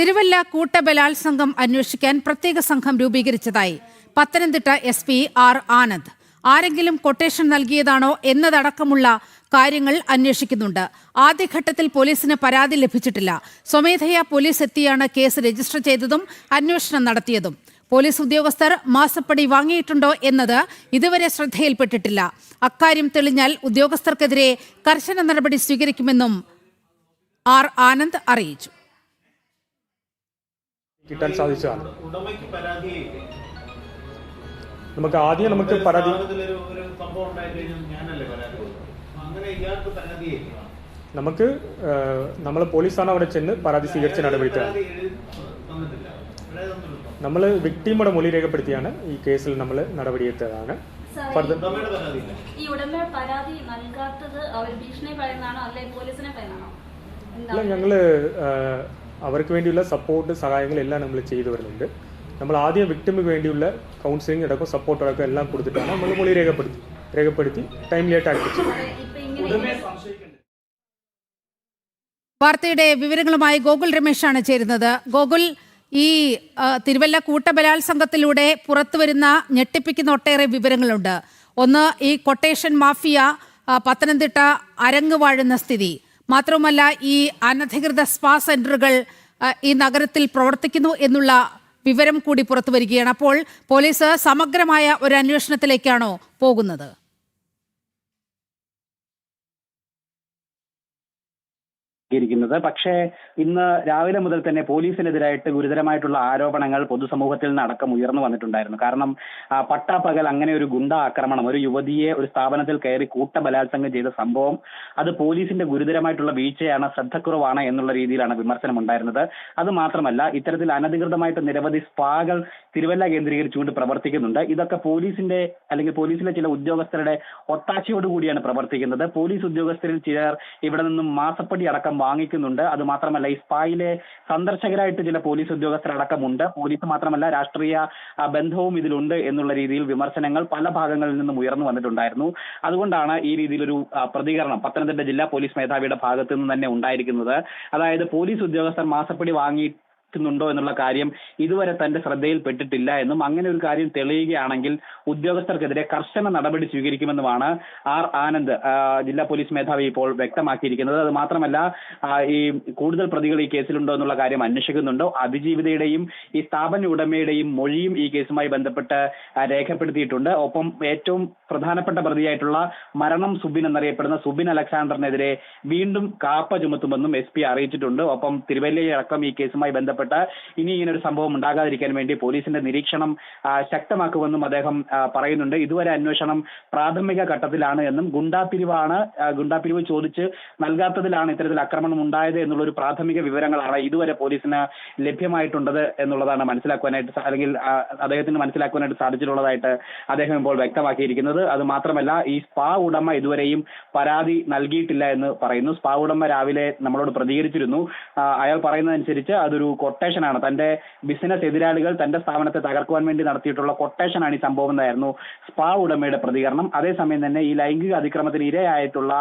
തിരുവല്ല കൂട്ടബലാത്സംഗം അന്വേഷിക്കാൻ പ്രത്യേക സംഘം രൂപീകരിച്ചതായി Pathanamthitta S P R Anand. ആരെങ്കിലും കൊട്ടേഷൻ നൽകിയതാണോ എന്നതടക്കമുള്ള കാര്യങ്ങൾ അന്വേഷിക്കുന്നുണ്ട്. ആദ്യഘട്ടത്തിൽ പോലീസിന് പരാതി ലഭിച്ചിട്ടില്ല. സ്വമേധയാ പോലീസ് എത്തിയാണ് കേസ് രജിസ്റ്റർ ചെയ്തതും അന്വേഷണം നടത്തിയതും. പോലീസ് ഉദ്യോഗസ്ഥർ മാസപ്പടി വാങ്ങിയിട്ടുണ്ടോ എന്നത് ഇതുവരെ ശ്രദ്ധയിൽപ്പെട്ടിട്ടില്ല. അക്കാര്യം തെളിഞ്ഞാൽ ഉദ്യോഗസ്ഥർക്കെതിരെ കർശന നടപടി സ്വീകരിക്കുമെന്നും ആർ ആനന്ദ് അറിയിച്ചു. കിട്ടാൻ സാധിച്ചതാണ്. നമുക്ക് ആദ്യം നമുക്ക് പരാതി നമുക്ക് നമ്മൾ പോലീസാണ് അവിടെ ചെന്ന് പരാതി സ്വീകരിച്ച തന്നിട്ടുണ്ടോ? നമ്മൾ വ്യക്തിയുടെ മൊഴി രേഖപ്പെടുത്തിയാണ് ഈ കേസിൽ നമ്മൾ നടപടിയെടുത്തതാണ്. ഈ ഉടമ പരാതി നൽകാത്തത് അവർ ഭീഷണി പറയുന്നതാണോ അല്ലെ പോലീസിനെ പറയുന്നതാണോ? ഞങ്ങൾ അവർക്ക് വേണ്ടിയുള്ള സപ്പോർട്ട് സഹായങ്ങൾ എല്ലാം നമ്മൾ ചെയ്തു വരുന്നുണ്ട്. നമ്മൾ ആദ്യം വിക്ടിമിന് വേണ്ടിയുള്ള കൗൺസിലിംഗ് അടക്കം സപ്പോർട്ട് അടക്കം എല്ലാം കൊടുത്തിട്ടാണ് നമ്മൾ മൊഴി രേഖപ്പെടുത്തി രേഖപ്പെടുത്തി ടൈംലി ആയിട്ട് ഇങ്ങനെ വാർത്തയുടെ വിവരങ്ങളുമായി ഗോകുൽ ആണ് ചേരുന്നത്. ഗോകുൽ ഈ തിരുവല്ല കൂട്ടബലാത്സംഗത്തിലൂടെ പുറത്തുവരുന്ന ഞെട്ടിപ്പിക്കുന്ന ഒട്ടേറെ വിവരങ്ങളുണ്ട്. ഒന്ന് ഈ കൊട്ടേഷൻ മാഫിയ പത്തനംതിട്ട അരങ്ങ് വാഴുന്ന സ്ഥിതി. മാത്രവുമല്ല ഈ അനധികൃത സ്പാ സെന്ററുകൾ ഈ നഗരത്തിൽ പ്രവർത്തിക്കുന്നു എന്നുള്ള വിവരം കൂടി പുറത്തു വരികയാണ്. അപ്പോൾ പോലീസ് സമഗ്രമായ ഒരു അന്വേഷണത്തിലേക്കാണോ പോകുന്നത്? ഇരിക്കുന്നത് പക്ഷേ ഇന്ന് രാവിലെ മുതൽ തന്നെ പോലീസിനെതിരായിട്ട് ഗുരുതരമായിട്ടുള്ള ആരോപണങ്ങൾ പൊതുസമൂഹത്തിൽ നിന്ന് അടക്കം ഉയർന്നു വന്നിട്ടുണ്ടായിരുന്നു. കാരണം പട്ടാപ്പകൽ അങ്ങനെ ഒരു ഗുണ്ട ആക്രമണം ഒരു യുവതിയെ ഒരു സ്ഥാപനത്തിൽ കയറി കൂട്ട ബലാത്സംഗം ചെയ്ത സംഭവം അത് പോലീസിന്റെ ഗുരുതരമായിട്ടുള്ള വീഴ്ചയാണ് ശ്രദ്ധക്കുറവാണ് എന്നുള്ള രീതിയിലാണ് വിമർശനം ഉണ്ടായിരുന്നത് അത് മാത്രമല്ല ഇത്തരത്തിൽ അനധികൃതമായിട്ട് നിരവധി സ്പാകൾ തിരുവല്ല കേന്ദ്രീകരിച്ചുകൊണ്ട് പ്രവർത്തിക്കുന്നുണ്ട്. ഇതൊക്കെ പോലീസിന്റെ അല്ലെങ്കിൽ പോലീസിലെ ചില ഉദ്യോഗസ്ഥരുടെ ഒത്താശയോടുകൂടിയാണ് പ്രവർത്തിക്കുന്നത്. പോലീസ് ഉദ്യോഗസ്ഥരിൽ ചിലർ ഇവിടെ നിന്നും മാസപ്പടി അടക്കം വാങ്ങിക്കുന്നുണ്ട്. അത് മാത്രമല്ല ഈ സ്പായിലെ സന്ദർശകരായിട്ട് ചില പോലീസ് ഉദ്യോഗസ്ഥരടക്കമുണ്ട്. പോലീസ് മാത്രമല്ല രാഷ്ട്രീയ ബന്ധവും ഇതിലുണ്ട് എന്നുള്ള രീതിയിൽ വിമർശനങ്ങൾ പല ഭാഗങ്ങളിൽ നിന്നും ഉയർന്നു വന്നിട്ടുണ്ടായിരുന്നു. അതുകൊണ്ടാണ് ഈ രീതിയിലൊരു പ്രതികരണം പത്തനംതിട്ട ജില്ലാ പോലീസ് മേധാവിയുടെ ഭാഗത്തു നിന്ന് തന്നെ ഉണ്ടായിരിക്കുന്നത്. അതായത് പോലീസ് ഉദ്യോഗസ്ഥർ മാസപ്പടി വാങ്ങി ുന്നുണ്ടോ എന്നുള്ള കാര്യം ഇതുവരെ തന്റെ ശ്രദ്ധയിൽപ്പെട്ടിട്ടില്ല എന്നും അങ്ങനെ ഒരു കാര്യം തെളിയുകയാണെങ്കിൽ ഉദ്യോഗസ്ഥർക്കെതിരെ കർശന നടപടി സ്വീകരിക്കുമെന്നുമാണ് ആർ ആനന്ദ് ജില്ലാ പോലീസ് മേധാവി ഇപ്പോൾ വ്യക്തമാക്കിയിരിക്കുന്നത്. അത് മാത്രമല്ല ഈ കൂടുതൽ പ്രതികൾ ഈ കേസിലുണ്ടോ എന്നുള്ള കാര്യം അന്വേഷിക്കുന്നുണ്ടോ. അതിജീവിതയുടെയും ഈ സ്ഥാപന ഉടമയുടെയും മൊഴിയും ഈ കേസുമായി ബന്ധപ്പെട്ട് രേഖപ്പെടുത്തിയിട്ടുണ്ട്. ഒപ്പം ഏറ്റവും പ്രധാനപ്പെട്ട പ്രതിയായിട്ടുള്ള മരണം സുബിൻ എന്നറിയപ്പെടുന്ന സുബിൻ അലക്സാണ്ടറിനെതിരെ വീണ്ടും കാപ്പ ചുമത്തുമെന്നും എസ് പി അറിയിച്ചിട്ടുണ്ട്. ഒപ്പം തിരുവല്ലയിലടക്കം ഈ കേസുമായി ബന്ധപ്പെട്ട് ഇനി ഇങ്ങനെ ഒരു സംഭവം ഉണ്ടാകാതിരിക്കാൻ വേണ്ടി പോലീസിന്റെ നിരീക്ഷണം ശക്തമാക്കുമെന്നും അദ്ദേഹം പറയുന്നുണ്ട്. ഇതുവരെ അന്വേഷണം പ്രാഥമിക ഘട്ടത്തിലാണ് എന്നും ഗുണ്ടാപിരിവാണ് ഗുണ്ടാപിരിവ് ചോദിച്ച് നൽകാത്തതിലാണ് ഇത്തരത്തിൽ ആക്രമണം ഉണ്ടായത് എന്നുള്ള ഒരു പ്രാഥമിക വിവരങ്ങളാണ് ഇതുവരെ പോലീസിന് ലഭ്യമായിട്ടുള്ളത് എന്നുള്ളതാണ് മനസ്സിലാക്കുവാനായിട്ട് അല്ലെങ്കിൽ അദ്ദേഹത്തിന് മനസ്സിലാക്കുവാനായിട്ട് സാധിച്ചിട്ടുള്ളതായിട്ട് അദ്ദേഹം ഇപ്പോൾ വ്യക്തമാക്കിയിരിക്കുന്നത്. അത് മാത്രമല്ല ഈ സ്പാ ഉടമ ഇതുവരെയും പരാതി നൽകിയിട്ടില്ല എന്ന് പറയുന്നു. സ്പാ ഉടമ രാവിലെ നമ്മളോട് പ്രതികരിച്ചിരുന്നു. അയാൾ പറയുന്നതനുസരിച്ച് അതൊരു കൊട്ടേഷനാണ് തന്റെ ബിസിനസ് എതിരാളികൾ തന്റെ സ്ഥാപനത്തെ തകർക്കുവാൻ വേണ്ടി നടത്തിയിട്ടുള്ള കൊട്ടേഷൻ ആണ് ഈ സംഭവം എന്നായിരുന്നു സ്പാ ഉടമയുടെ പ്രതികരണം. അതേസമയം തന്നെ ഈ ലൈംഗിക അതിക്രമത്തിന് ഇരയായിട്ടുള്ള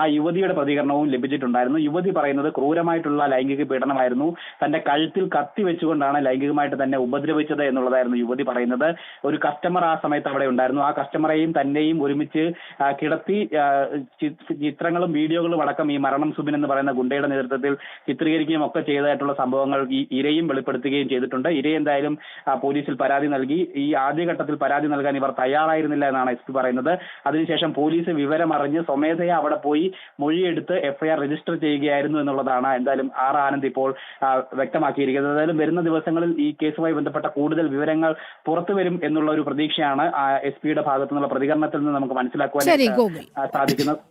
ആ യുവതിയുടെ പ്രതികരണവും ലഭിച്ചിട്ടുണ്ടായിരുന്നു. യുവതി പറയുന്നത് ക്രൂരമായിട്ടുള്ള ലൈംഗിക പീഡനമായിരുന്നു. തന്റെ കഴുത്തിൽ കത്തി വെച്ചുകൊണ്ടാണ് ലൈംഗികമായിട്ട് തന്നെ ഉപദ്രവിച്ചത് എന്നുള്ളതായിരുന്നു യുവതി പറയുന്നത്. ഒരു കസ്റ്റമർ ആ സമയത്ത് അവിടെ ഉണ്ടായിരുന്നു. ആ കസ്റ്റമറെയും തന്നെയും ഒരുമിച്ച് കിടത്തി ചിത്രങ്ങളും വീഡിയോകളും അടക്കം ഈ മരണം സുബിൻ എന്ന് പറയുന്ന ഗുണ്ടയുടെ നേതൃത്വത്തിൽ ചിത്രീകരിക്കുകയും ഒക്കെ ചെയ്തതായിട്ടുള്ള സംഭവങ്ങൾ ഈ ഇരയും വെളിപ്പെടുത്തുകയും ചെയ്തിട്ടുണ്ട്. ഇര എന്തായാലും പോലീസിൽ പരാതി നൽകി. ഈ ആദ്യഘട്ടത്തിൽ പരാതി നൽകാൻ ഇവർ തയ്യാറായിരുന്നില്ല എന്നാണ് എസ് പി പറയുന്നത്. അതിനുശേഷം പോലീസ് വിവരം അറിഞ്ഞ് സ്വമേധയാ അവിടെ പോയി മൊഴിയെടുത്ത് എഫ്ഐആർ രജിസ്റ്റർ ചെയ്യുകയായിരുന്നു എന്നുള്ളതാണ് എന്തായാലും ആർ ആനന്ദ് ഇപ്പോൾ വ്യക്തമാക്കിയിരിക്കുന്നത്. എന്തായാലും വരുന്ന ദിവസങ്ങളിൽ ഈ കേസുമായി ബന്ധപ്പെട്ട കൂടുതൽ വിവരങ്ങൾ പുറത്തു വരും എന്നുള്ള ഒരു പ്രതീക്ഷയാണ് എസ് പിയുടെ ഭാഗത്തു നിന്നുള്ള പ്രതികരണത്തിൽ നിന്ന് നമുക്ക് മനസ്സിലാക്കുവാൻ സാധിക്കുന്നത്.